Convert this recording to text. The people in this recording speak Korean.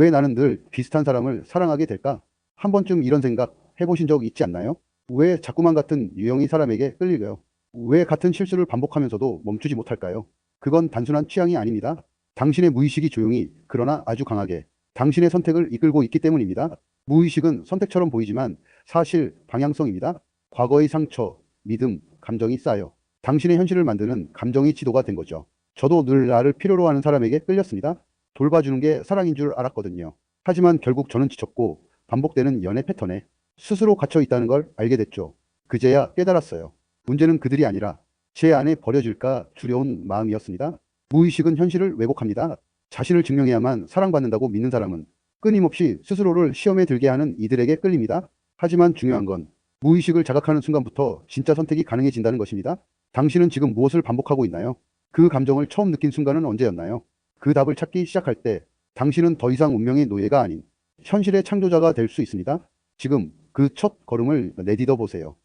왜 나는 늘 비슷한 사람을 사랑하게 될까? 한 번쯤 이런 생각 해보신 적 있지 않나요? 왜 자꾸만 같은 유형의 사람에게 끌리고요? 왜 같은 실수를 반복하면서도 멈추지 못할까요? 그건 단순한 취향이 아닙니다. 당신의 무의식이 조용히 그러나 아주 강하게 당신의 선택을 이끌고 있기 때문입니다. 무의식은 선택처럼 보이지만 사실 방향성입니다. 과거의 상처, 믿음, 감정이 쌓여 당신의 현실을 만드는 감정이 지도가 된 거죠. 저도 늘 나를 필요로 하는 사람에게 끌렸습니다. 돌봐주는 게 사랑인 줄 알았거든요. 하지만 결국 저는 지쳤고 반복되는 연애 패턴에 스스로 갇혀 있다는 걸 알게 됐죠. 그제야 깨달았어요. 문제는 그들이 아니라 제 안에 버려질까 두려운 마음이었습니다. 무의식은 현실을 왜곡합니다. 자신을 증명해야만 사랑받는다고 믿는 사람은 끊임없이 스스로를 시험에 들게 하는 이들에게 끌립니다. 하지만 중요한 건 무의식을 자각하는 순간부터 진짜 선택이 가능해진다는 것입니다. 당신은 지금 무엇을 반복하고 있나요? 그 감정을 처음 느낀 순간은 언제였나요? 그 답을 찾기 시작할 때 당신은 더 이상 운명의 노예가 아닌 현실의 창조자가 될 수 있습니다. 지금 그 첫 걸음을 내디뎌 보세요.